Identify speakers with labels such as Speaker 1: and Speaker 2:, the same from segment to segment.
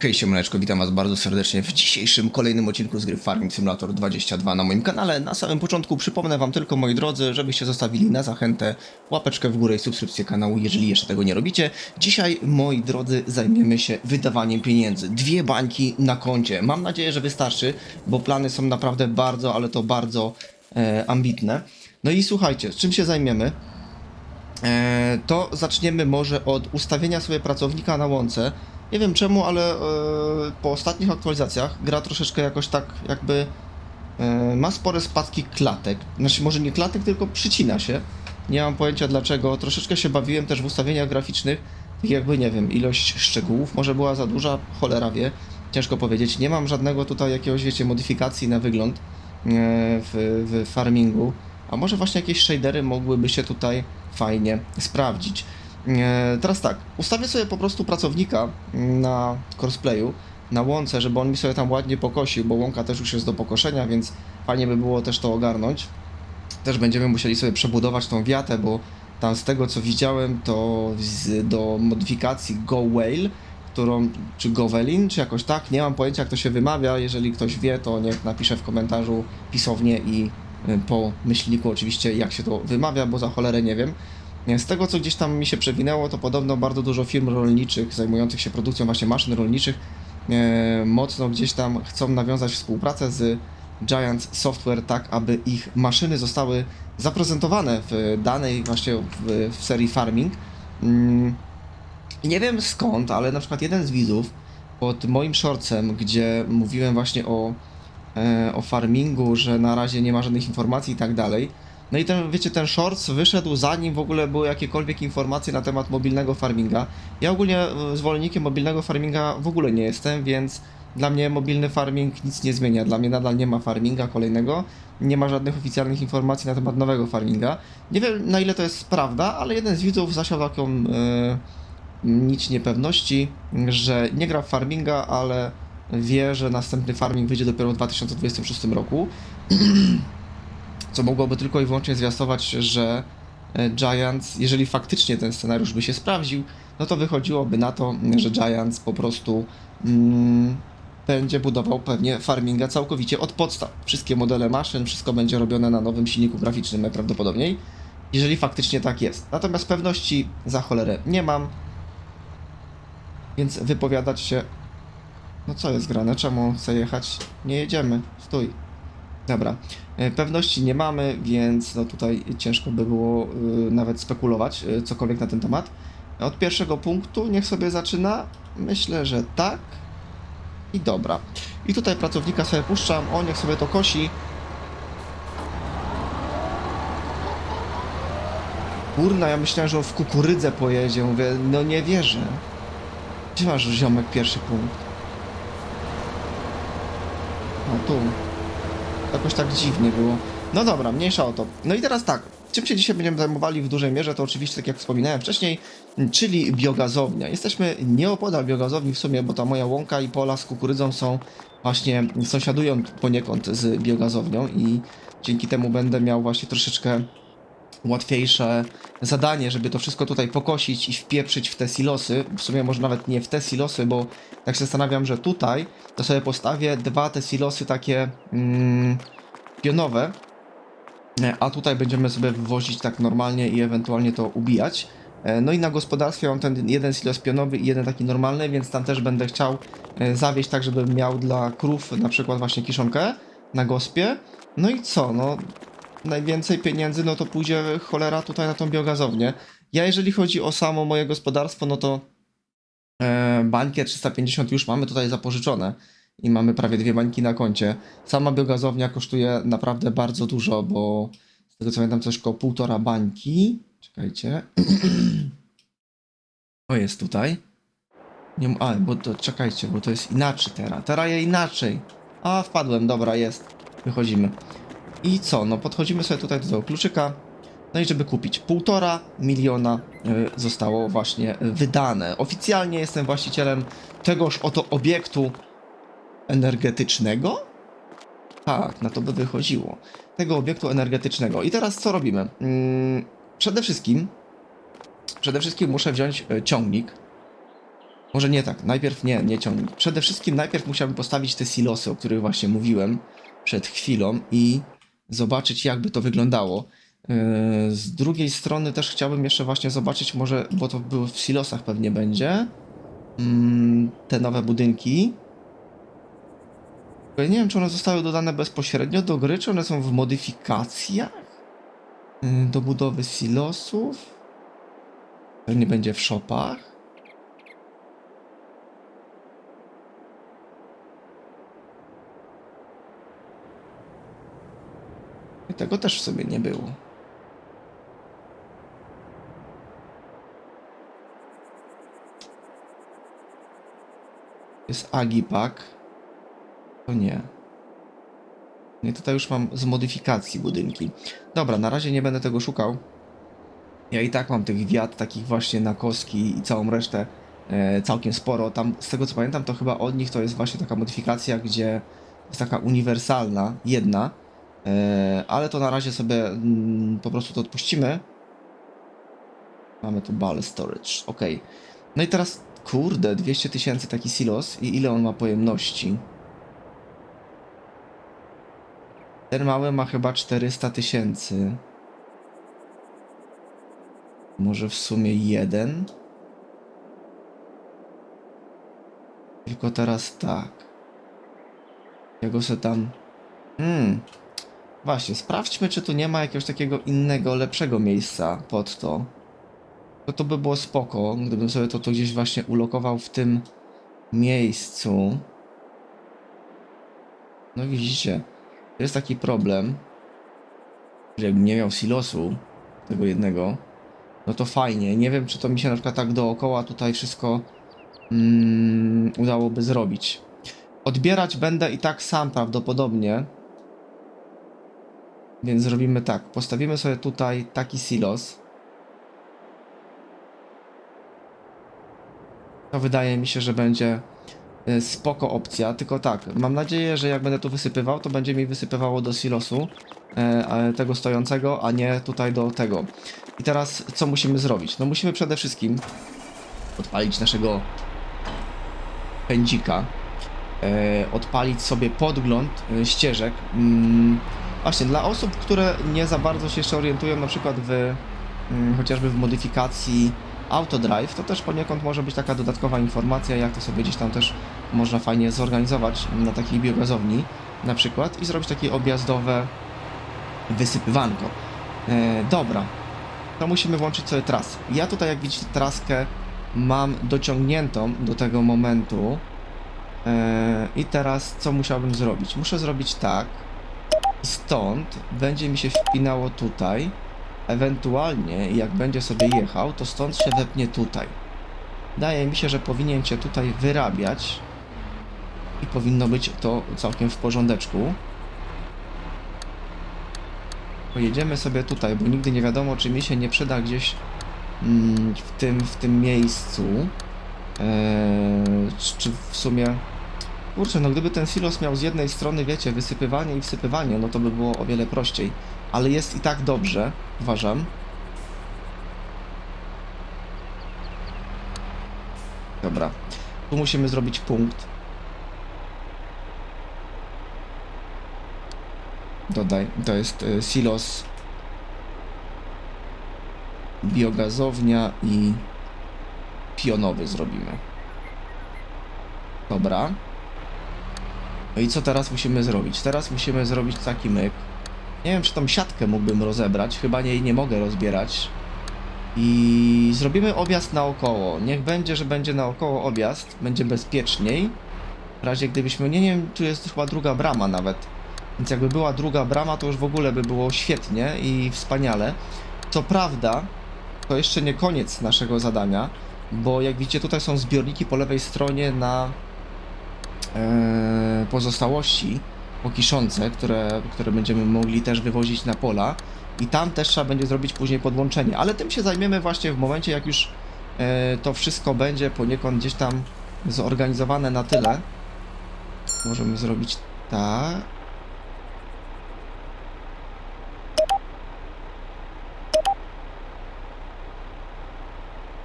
Speaker 1: Hej siemaneczko, witam was bardzo serdecznie w dzisiejszym kolejnym odcinku z gry Farming Simulator 22 na moim kanale. Na samym początku przypomnę wam tylko, moi drodzy, żebyście zostawili na zachętę łapeczkę w górę i subskrypcję kanału, jeżeli jeszcze tego nie robicie. Dzisiaj, moi drodzy, zajmiemy się wydawaniem pieniędzy. Dwie bańki na koncie. Mam nadzieję, że wystarczy, bo plany są naprawdę bardzo, ale to bardzo e, ambitne. No i słuchajcie, czym się zajmiemy? E, to zaczniemy może od ustawienia sobie pracownika na łące. Nie wiem czemu, ale e, po ostatnich aktualizacjach gra troszeczkę jakoś tak jakby e, ma spore spadki klatek. Znaczy może nie klatek, tylko przycina się. Nie mam pojęcia dlaczego. Troszeczkę się bawiłem też w ustawieniach graficznych. Tak jakby nie wiem, ilość szczegółów może była za duża, cholera wie. Ciężko powiedzieć. Nie mam żadnego tutaj jakiegoś, wiecie, modyfikacji na wygląd e, w, w farmingu. A może właśnie jakieś shadery mogłyby się tutaj fajnie sprawdzić. E, Teraz tak, ustawię sobie po prostu pracownika na crossplayu, na łące, żeby on mi sobie tam ładnie pokosił, bo łąka też już jest do pokoszenia, więc fajnie by było też to ogarnąć. Też będziemy musieli sobie przebudować tą wiatę, bo tam z tego co widziałem, to z, do modyfikacji Go Whale, którą, czy Govelin, czy jakoś tak, nie mam pojęcia jak to się wymawia, jeżeli ktoś wie, to niech napisze w komentarzu pisownie i y, po myślniku oczywiście jak się to wymawia, bo za cholerę nie wiem. Z tego co gdzieś tam mi się przewinęło, to podobno bardzo dużo firm rolniczych zajmujących się produkcją właśnie maszyn rolniczych e, mocno gdzieś tam chcą nawiązać współpracę z Giant Software tak, aby ich maszyny zostały zaprezentowane w danej właśnie w, w serii Farming. Mm, nie wiem skąd, ale na przykład jeden z widzów pod moim shortsem, gdzie mówiłem właśnie o, e, o farmingu, że na razie nie ma żadnych informacji i tak dalej. No i ten, wiecie, ten shorts wyszedł zanim w ogóle były jakiekolwiek informacje na temat mobilnego farminga. Ja ogólnie e, zwolennikiem mobilnego farminga w ogóle nie jestem, więc dla mnie mobilny farming nic nie zmienia. Dla mnie nadal nie ma farminga kolejnego, nie ma żadnych oficjalnych informacji na temat nowego farminga. Nie wiem na ile to jest prawda, ale jeden z widzów zasiał taką e, nic niepewności, że nie gra w farminga, ale wie, że następny farming wyjdzie dopiero w 2026 roku. Co mogłoby tylko i wyłącznie zwiastować, że e, Giants, jeżeli faktycznie ten scenariusz by się sprawdził, no to wychodziłoby na to, że Giants po prostu mm, będzie budował pewnie farminga całkowicie od podstaw. Wszystkie modele maszyn, wszystko będzie robione na nowym silniku graficznym najprawdopodobniej, jeżeli faktycznie tak jest. Natomiast pewności za cholerę nie mam, więc wypowiadać się. No co jest grane? Czemu chcę jechać? Nie jedziemy. Stój. Dobra. E, Pewności nie mamy, więc no tutaj ciężko by było y, nawet spekulować y, cokolwiek na ten temat. Od pierwszego punktu niech sobie zaczyna. Myślę, że tak. I dobra. I tutaj pracownika sobie puszczam. O, niech sobie to kosi. Kurna, ja myślałem, że on w kukurydzę pojedzie. Mówię, no nie wierzę. Gdzie masz ziomek pierwszy punkt? No tu. Jakoś tak dziwnie było. No dobra, mniejsza o to. No i teraz tak. Czym się dzisiaj będziemy zajmowali w dużej mierze, to oczywiście, tak jak wspominałem wcześniej, czyli biogazownia. Jesteśmy nieopodal biogazowni w sumie, bo ta moja łąka i pola z kukurydzą są właśnie, sąsiadują poniekąd z biogazownią i dzięki temu będę miał właśnie troszeczkę łatwiejsze zadanie, żeby to wszystko tutaj pokosić i wpieprzyć w te silosy. W sumie może nawet nie w te silosy, bo tak się zastanawiam, że tutaj to sobie postawię dwa te silosy takie mm, pionowe, e, a tutaj będziemy sobie wywozić tak normalnie i ewentualnie to ubijać. E, No i na gospodarstwie mam ten jeden silos pionowy i jeden taki normalny, więc tam też będę chciał e, zawieźć tak, żebym miał dla krów na przykład właśnie kiszonkę na gospie. No i co, no najwięcej pieniędzy, no to pójdzie cholera tutaj na tą biogazownię. Ja jeżeli chodzi o samo moje gospodarstwo, no to e, bańkę 350 już mamy tutaj zapożyczone i mamy prawie dwie bańki na koncie. Sama biogazownia kosztuje naprawdę bardzo dużo, bo z tego co pamiętam coś koło półtora bańki. Czekajcie. O, jest tutaj. Nie, a, bo to czekajcie, bo to jest inaczej teraz. Teraz je inaczej. A, wpadłem, dobra, jest. Wychodzimy. I co? No podchodzimy sobie tutaj do tego kluczyka. No i żeby kupić półtora miliona y, zostało właśnie wydane. Oficjalnie jestem właścicielem tegoż oto obiektu energetycznego. Tak, na to by wychodziło. Tego obiektu energetycznego. I teraz co robimy? Mm, przede wszystkim przede wszystkim muszę wziąć y, ciągnik Może nie tak, najpierw nie, nie ciągnij. Przede wszystkim najpierw musiałbym postawić te silosy, o których właśnie mówiłem przed chwilą i zobaczyć jakby to wyglądało. Yy, Z drugiej strony też chciałbym jeszcze właśnie zobaczyć może, bo to było w silosach pewnie będzie, mm, te nowe budynki. Ja nie wiem, czy one zostały dodane bezpośrednio do gry, czy one są w modyfikacjach yy, do budowy silosów. Pewnie będzie w shopach. I tego też w sobie nie było. Jest Agipak. To nie. Nie, tutaj już mam z modyfikacji budynki. Dobra, na razie nie będę tego szukał. Ja i tak mam tych wiat takich właśnie na koski i całą resztę e, całkiem sporo. Tam, z tego co pamiętam, to chyba od nich to jest właśnie taka modyfikacja, gdzie jest taka uniwersalna, jedna. E, ale to na razie sobie mm, po prostu to odpuścimy. Mamy tu ball storage, ok. No i teraz, kurde, 200 tysięcy taki silos i ile on ma pojemności? Ten mały ma chyba 400 tysięcy. Może w sumie jeden? Tylko teraz tak. Ja go se tam... Hmm. Właśnie, sprawdźmy, czy tu nie ma jakiegoś takiego innego, lepszego miejsca pod to. To to by było spoko, gdybym sobie to, to gdzieś właśnie ulokował w tym miejscu. No widzicie, jest taki problem, że jakbym nie miał silosu, tego jednego, no to fajnie. Nie wiem, czy to mi się na przykład tak dookoła tutaj wszystko mm, udałoby zrobić. Odbierać będę i tak sam prawdopodobnie. Więc zrobimy tak. Postawimy sobie tutaj taki silos. To wydaje mi się, że będzie spoko opcja. Tylko tak, mam nadzieję, że jak będę tu wysypywał, to będzie mi wysypywało do silosu e, tego stojącego, a nie tutaj do tego. I teraz co musimy zrobić? No musimy przede wszystkim odpalić naszego pędzika, e, odpalić sobie podgląd ścieżek. Mm, właśnie, dla osób, które nie za bardzo się jeszcze orientują na przykład w mm, chociażby w modyfikacji Autodrive, to też poniekąd może być taka dodatkowa informacja, jak to sobie gdzieś tam też można fajnie zorganizować na takiej biogazowni na przykład i zrobić takie objazdowe wysypywanko. E, dobra, to musimy włączyć sobie trasę. Ja tutaj, jak widzicie, traskę mam dociągniętą do tego momentu. E, I teraz co musiałbym zrobić? Muszę zrobić tak. Stąd będzie mi się wpinało tutaj. Ewentualnie, jak będzie sobie jechał, to stąd się wepnie tutaj. Wydaje mi się, że powinien cię tutaj wyrabiać. I powinno być to całkiem w porządeczku. Pojedziemy sobie tutaj, bo nigdy nie wiadomo, czy mi się nie przyda gdzieś mm, w, tym, w tym miejscu. Eee, czy w sumie. Kurczę, no gdyby ten silos miał z jednej strony, wiecie, wysypywanie i wsypywanie, no to by było o wiele prościej. Ale jest i tak dobrze, uważam. Dobra. Tu musimy zrobić punkt. Dodaj, to jest y, silos, biogazownia i pionowy zrobimy. Dobra. No i co teraz musimy zrobić? Teraz musimy zrobić taki myk. Nie wiem, czy tą siatkę mógłbym rozebrać. Chyba jej nie mogę rozbierać. I zrobimy objazd naokoło. Niech będzie, że będzie naokoło objazd. Będzie bezpieczniej. W razie gdybyśmy... Nie, nie wiem, tu jest chyba druga brama nawet. Więc jakby była druga brama, to już w ogóle by było świetnie i wspaniale. Co prawda, to jeszcze nie koniec naszego zadania, bo jak widzicie, tutaj są zbiorniki po lewej stronie na e, pozostałości pokiszące, które, które będziemy mogli też wywozić na pola. I tam też trzeba będzie zrobić później podłączenie, ale tym się zajmiemy właśnie w momencie, jak już e, to wszystko będzie poniekąd gdzieś tam zorganizowane na tyle. Możemy zrobić tak.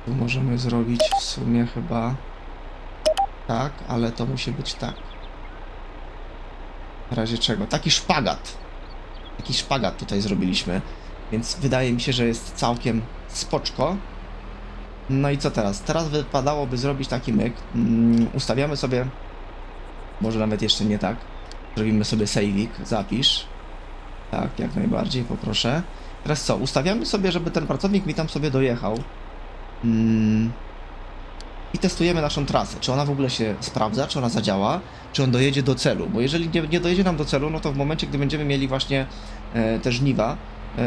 Speaker 1: Tu możemy zrobić w sumie chyba tak, ale to musi być tak. W razie czego? Taki szpagat. Taki szpagat tutaj zrobiliśmy. Więc wydaje mi się, że jest całkiem spoczko. No i co teraz? Teraz wypadałoby zrobić taki myk. Mm, ustawiamy sobie, może nawet jeszcze nie tak. Zrobimy sobie saveik, zapisz. Tak, jak najbardziej, poproszę. Teraz co? Ustawiamy sobie, żeby ten pracownik mi tam sobie dojechał. Mm. I testujemy naszą trasę. Czy ona w ogóle się sprawdza, czy ona zadziała, czy on dojedzie do celu. Bo jeżeli nie, nie dojedzie nam do celu, no to w momencie, gdy będziemy mieli właśnie e, te żniwa, e,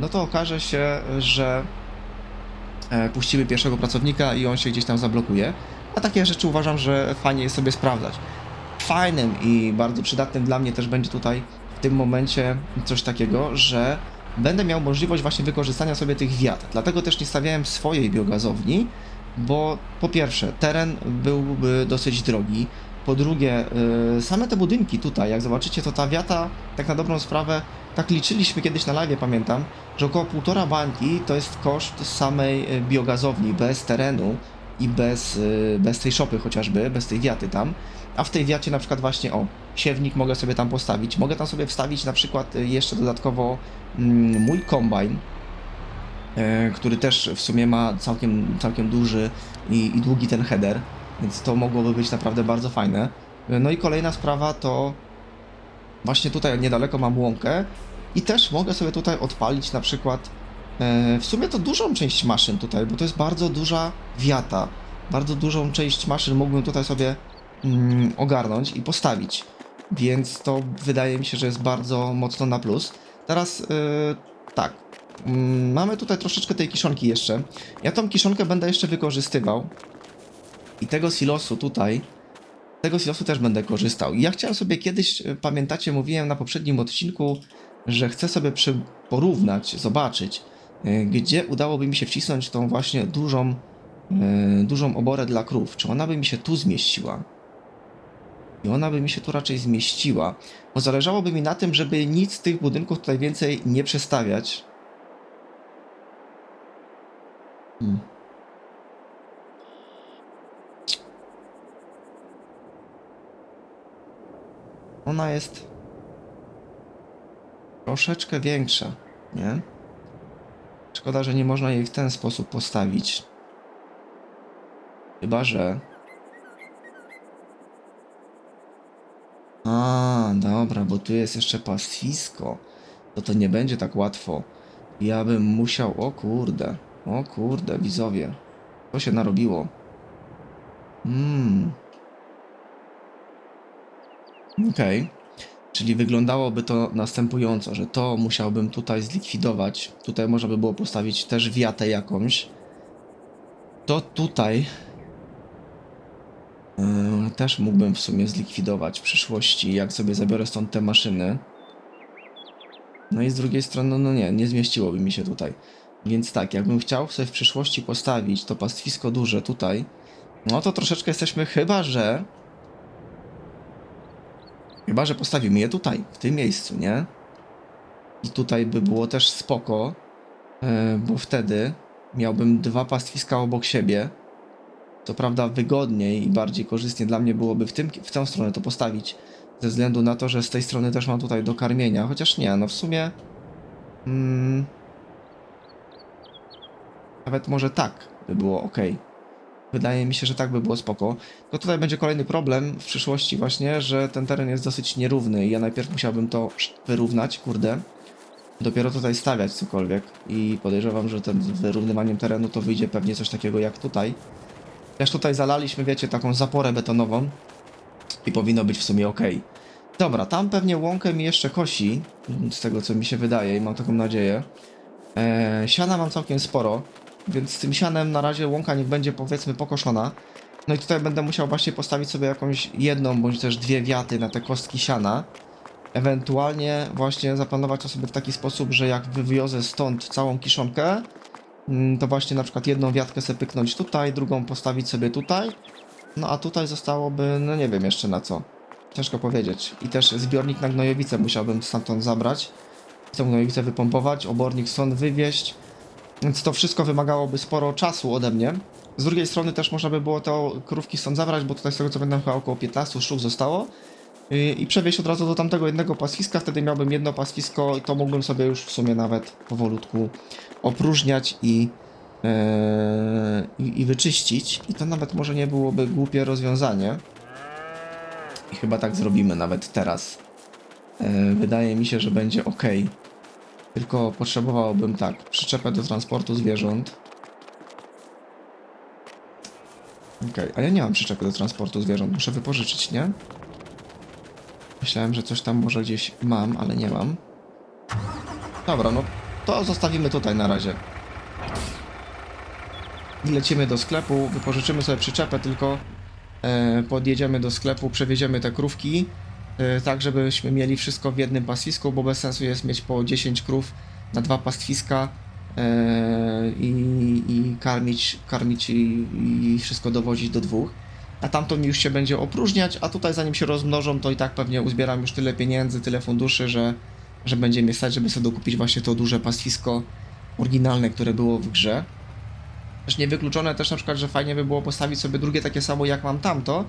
Speaker 1: no to okaże się, że e, puścimy pierwszego pracownika i on się gdzieś tam zablokuje. A takie rzeczy uważam, że fajnie jest sobie sprawdzać. Fajnym i bardzo przydatnym dla mnie też będzie tutaj w tym momencie coś takiego, że będę miał możliwość właśnie wykorzystania sobie tych wiat. Dlatego też nie stawiałem swojej biogazowni, bo po pierwsze teren byłby dosyć drogi, po drugie yy, same te budynki tutaj, jak zobaczycie, to ta wiata, tak na dobrą sprawę, tak liczyliśmy kiedyś na live, pamiętam, że około półtora bańki to jest koszt samej y, biogazowni, bez terenu i bez, y, bez tej szopy chociażby, bez tej wiaty tam, a w tej wiacie na przykład właśnie, o, siewnik mogę sobie tam postawić, mogę tam sobie wstawić na przykład y, jeszcze dodatkowo mm, mój kombajn, który też w sumie ma całkiem, całkiem duży i, i długi ten header, więc to mogłoby być naprawdę bardzo fajne. E, No i kolejna sprawa to właśnie tutaj niedaleko mam łąkę i też mogę sobie tutaj odpalić na przykład e, w sumie to dużą część maszyn tutaj, bo to jest bardzo duża wiata. Bardzo dużą część maszyn mógłbym tutaj sobie mm, ogarnąć i postawić. Więc to wydaje mi się, że jest bardzo mocno na plus. Teraz yy, tak. Mm, mamy tutaj troszeczkę tej kiszonki jeszcze. Ja tą kiszonkę będę jeszcze wykorzystywał. I tego silosu tutaj. Tego silosu też będę korzystał. I ja chciałem sobie kiedyś, y, pamiętacie, mówiłem na poprzednim odcinku, że chcę sobie przy, porównać, zobaczyć, y, gdzie udałoby mi się wcisnąć tą właśnie dużą, y, dużą oborę dla krów. Czy ona by mi się tu zmieściła? I ona by mi się tu raczej zmieściła, bo zależałoby mi na tym, żeby nic z tych budynków tutaj więcej nie przestawiać. Hmm. Ona jest troszeczkę większa, nie? Szkoda, że nie można jej w ten sposób postawić. Chyba, że A, dobra, bo tu jest jeszcze pastwisko. To to nie będzie tak łatwo. Ja bym musiał... O kurde. O kurde, widzowie. To się narobiło. Hmm. Okej. Czyli wyglądałoby to następująco, że to musiałbym tutaj zlikwidować. Tutaj można by było postawić też wiatę jakąś. To tutaj Yy, też mógłbym w sumie zlikwidować w przyszłości, jak sobie zabiorę stąd te maszyny. No i z drugiej strony, no nie, nie zmieściłoby mi się tutaj. Więc tak, jakbym chciał sobie w przyszłości postawić to pastwisko duże tutaj, no to troszeczkę jesteśmy, chyba że... Chyba, że postawimy je tutaj, w tym miejscu, nie? I tutaj by było też spoko, yy, bo wtedy miałbym dwa pastwiska obok siebie, co prawda wygodniej i bardziej korzystnie dla mnie byłoby w, tym, w tę stronę to postawić, ze względu na to, że z tej strony też mam tutaj do karmienia, chociaż nie, no w sumie... Mm, nawet może tak by było ok. Wydaje mi się, że tak by było spoko. Tylko tutaj będzie kolejny problem w przyszłości właśnie, że ten teren jest dosyć nierówny i ja najpierw musiałbym to wyrównać, kurde. Dopiero tutaj stawiać cokolwiek i podejrzewam, że ten z wyrównywaniem terenu to wyjdzie pewnie coś takiego jak tutaj. Też tutaj zalaliśmy, wiecie, taką zaporę betonową i powinno być w sumie ok. Dobra, tam pewnie łąkę mi jeszcze kosi, z tego co mi się wydaje i mam taką nadzieję. Eee, siana mam całkiem sporo, więc z tym sianem na razie łąka niech będzie powiedzmy pokoszona. No i tutaj będę musiał właśnie postawić sobie jakąś jedną bądź też dwie wiaty na te kostki siana. Ewentualnie właśnie zaplanować to sobie w taki sposób, że jak wywiozę stąd całą kiszonkę, Mm, to właśnie na przykład jedną wiatkę sobie pyknąć tutaj, drugą postawić sobie tutaj. No a tutaj zostałoby, no nie wiem jeszcze na co. Ciężko powiedzieć. I też zbiornik na gnojowice musiałbym stamtąd zabrać. Chcę gnojowicę wypompować, obornik stąd wywieźć. Więc to wszystko wymagałoby sporo czasu ode mnie. Z drugiej strony też można by było to krówki stąd zabrać, bo tutaj z tego co pamiętam chyba około 15 sztuk zostało. I przewieźć od razu do tamtego jednego pastwiska, wtedy miałbym jedno pastwisko i to mógłbym sobie już w sumie nawet powolutku opróżniać i, yy, i wyczyścić. I to nawet może nie byłoby głupie rozwiązanie. I chyba tak zrobimy nawet teraz. Yy, wydaje mi się, że będzie ok. Tylko potrzebowałbym tak, przyczepę do transportu zwierząt. Okej, a ja nie mam przyczepy do transportu zwierząt, muszę wypożyczyć, nie? Myślałem, że coś tam może gdzieś mam, ale nie mam. Dobra, no to zostawimy tutaj na razie. I lecimy do sklepu, wypożyczymy sobie przyczepę, tylko e, podjedziemy do sklepu, przewieziemy te krówki, tak żebyśmy mieli wszystko w jednym pastwisku, bo bez sensu jest mieć po 10 krów na dwa pastwiska e, i, i karmić, karmić i, i wszystko dowozić do dwóch. A tamto mi już się będzie opróżniać, a tutaj zanim się rozmnożą, to i tak pewnie uzbieram już tyle pieniędzy, tyle funduszy, że, że będzie mnie stać, żeby sobie dokupić właśnie to duże pastwisko oryginalne, które było w grze. Też niewykluczone też na przykład, że fajnie by było postawić sobie drugie takie samo jak mam tamto,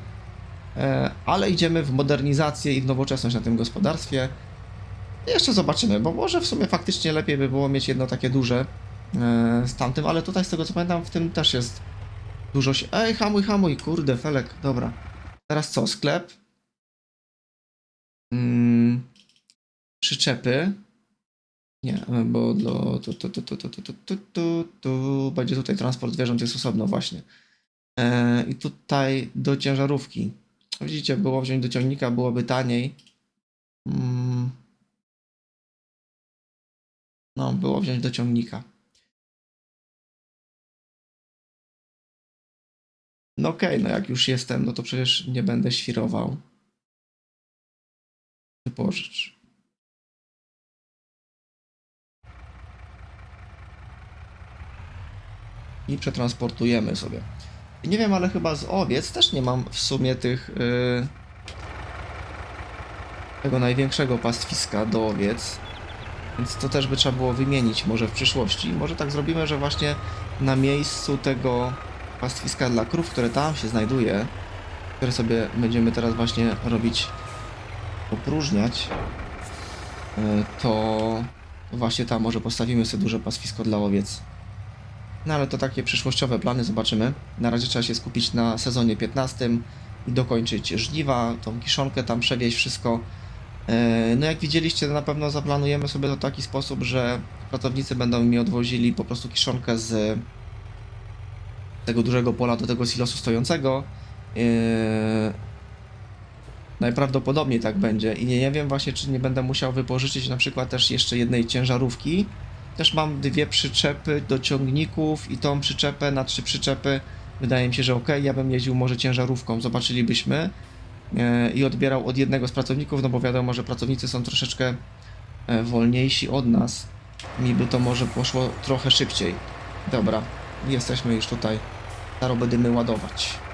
Speaker 1: ale idziemy w modernizację i w nowoczesność na tym gospodarstwie. Jeszcze zobaczymy, bo może w sumie faktycznie lepiej by było mieć jedno takie duże e, z tamtym, ale tutaj z tego co pamiętam w tym też jest dużo się... Ej, hamuj, hamuj, kurde, felek, dobra. Teraz co, sklep? Mm, przyczepy. Nie, bo do, tu, tu, tu, tu, tu, tu, tu, tu, tu, będzie tutaj transport zwierząt jest osobno właśnie. E, I tutaj do ciężarówki. Widzicie, było wziąć do ciągnika, byłoby taniej. Mm. No, było wziąć do ciągnika. No okej, no jak już jestem, no to przecież nie będę świrował. Wypożycz. I przetransportujemy sobie. Nie wiem, ale chyba z owiec też nie mam w sumie tych... Yy, tego największego pastwiska do owiec. Więc to też by trzeba było wymienić może w przyszłości. Może tak zrobimy, że właśnie na miejscu tego pastwiska dla krów, które tam się znajduje, które sobie będziemy teraz właśnie robić, opróżniać, e, to właśnie tam może postawimy sobie duże pastwisko dla owiec. No ale to takie przyszłościowe plany, zobaczymy. Na razie trzeba się skupić na sezonie 15 i dokończyć żniwa, tą kiszonkę tam przewieźć wszystko. E, No jak widzieliście, na pewno zaplanujemy sobie to w taki sposób, że pracownicy będą mi odwozili po prostu kiszonkę z tego dużego pola do tego silosu stojącego. Yy, najprawdopodobniej tak będzie i nie, nie wiem właśnie, czy nie będę musiał wypożyczyć na przykład też jeszcze jednej ciężarówki. Też mam dwie przyczepy do ciągników i tą przyczepę na trzy przyczepy. Wydaje mi się, że ok, ja bym jeździł może ciężarówką, zobaczylibyśmy yy, i odbierał od jednego z pracowników, no bo wiadomo, że pracownicy są troszeczkę e, wolniejsi od nas. Mi by to może poszło trochę szybciej. Dobra, jesteśmy już tutaj. Zaraz będziemy ładować.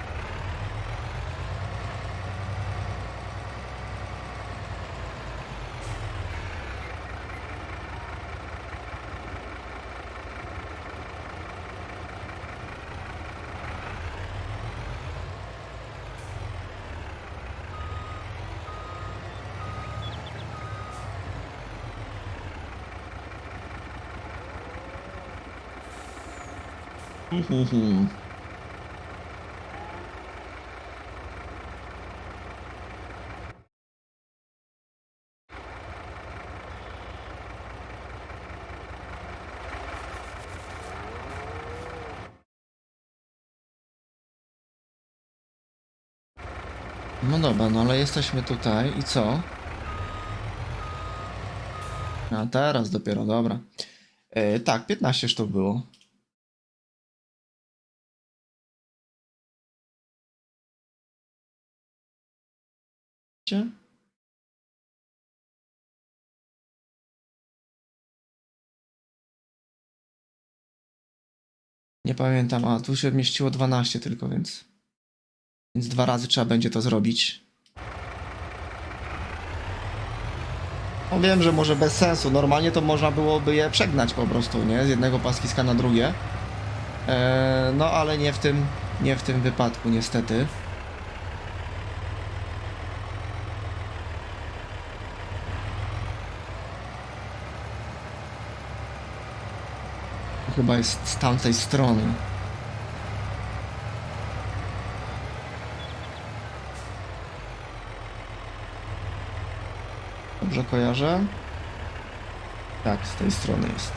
Speaker 1: Mhm. No dobra, no ale jesteśmy tutaj i co? A teraz dopiero, dobra. E, tak, 15 sztuk było. Gdzie? Nie pamiętam, a tu się mieściło 12 tylko, więc... Więc dwa razy trzeba będzie to zrobić. No wiem, że może bez sensu. Normalnie to można byłoby je przegnać po prostu, nie? Z jednego pastwiska na drugie. E, no ale nie w tym, nie w tym wypadku niestety. Chyba jest z tamtej strony. Dobrze kojarzę? Tak, z tej strony jest.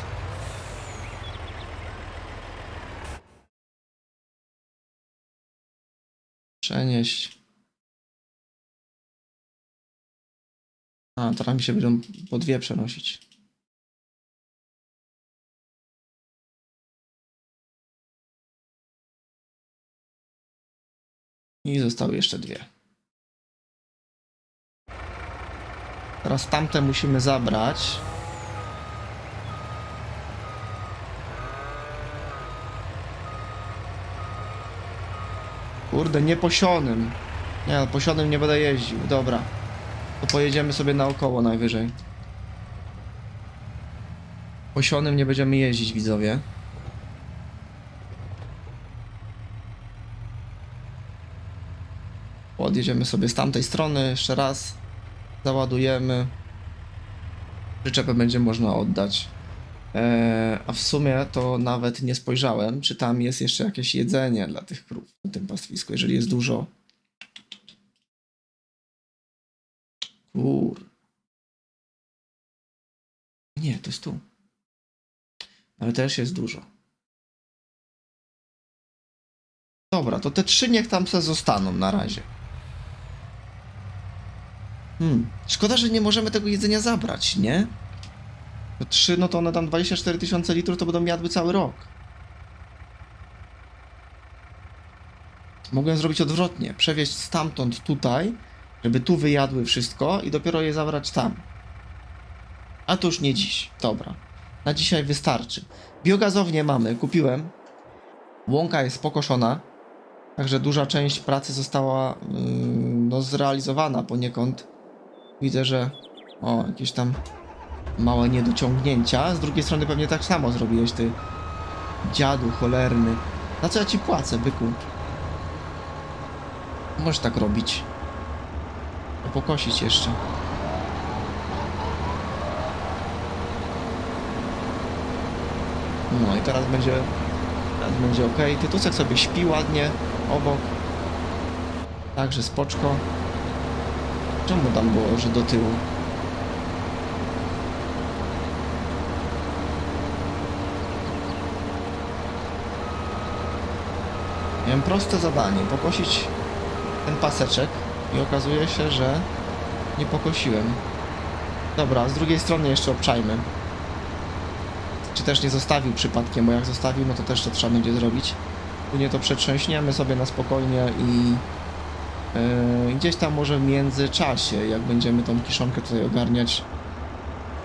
Speaker 1: Przenieść. A, teraz mi się będą po dwie przenosić. I zostały jeszcze dwie. Teraz tamte musimy zabrać. Kurde, nieposionym. Nie, no, posionym nie będę jeździł. Dobra. To pojedziemy sobie naokoło najwyżej. Posionym nie będziemy jeździć, widzowie. Odjedziemy sobie z tamtej strony jeszcze raz. Załadujemy. Przyczepę będzie można oddać. Eee, a w sumie to nawet nie spojrzałem, czy tam jest jeszcze jakieś jedzenie dla tych krów na tym pastwisku, jeżeli jest dużo. Kur. Nie, to jest tu. Ale też jest dużo. Dobra, to te trzy niech tam se zostaną na razie. Hmm. Szkoda, że nie możemy tego jedzenia zabrać, nie? Trzy, no to one tam 24 tysiące litrów to będą jadły cały rok. Mogłem zrobić odwrotnie. Przewieźć stamtąd tutaj, żeby tu wyjadły wszystko i dopiero je zabrać tam. A to już nie dziś. Dobra. Na dzisiaj wystarczy. Biogazownię mamy, kupiłem. Łąka jest pokoszona. Także duża część pracy została mm, no, zrealizowana poniekąd. Widzę, że o, jakieś tam małe niedociągnięcia. Z drugiej strony pewnie tak samo zrobiłeś, ty dziadu cholerny. Na co ja ci płacę, byku? Możesz tak robić. Pokosić jeszcze. No i teraz będzie teraz będzie ok. Tytusek sobie śpi ładnie obok. Także spoczko. Czemu tam było, że do tyłu? Miałem proste zadanie, pokosić ten paseczek i okazuje się, że nie pokosiłem. Dobra, z drugiej strony jeszcze obczajmy. Czy też nie zostawił przypadkiem, bo jak zostawił, no to też to trzeba będzie zrobić. Później to przetrząśniemy sobie na spokojnie i gdzieś tam może w międzyczasie, jak będziemy tą kiszonkę tutaj ogarniać,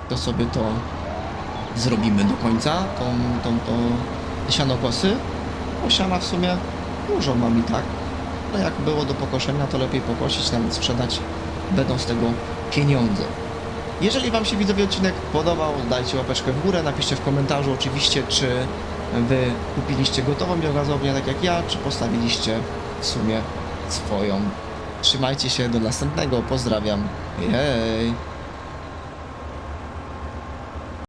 Speaker 1: to sobie to zrobimy do końca, tą, tą, tą sianokosy. Bo siana w sumie dużo mam i tak. Ale jak było do pokoszenia, to lepiej pokosić, nawet sprzedać. Będą z tego pieniądze. Jeżeli Wam się widzowie odcinek podobał, dajcie łapeczkę w górę, napiszcie w komentarzu oczywiście, czy Wy kupiliście gotową biogazownię tak jak ja, czy postawiliście w sumie swoją. Trzymajcie się, do następnego, pozdrawiam. Jej!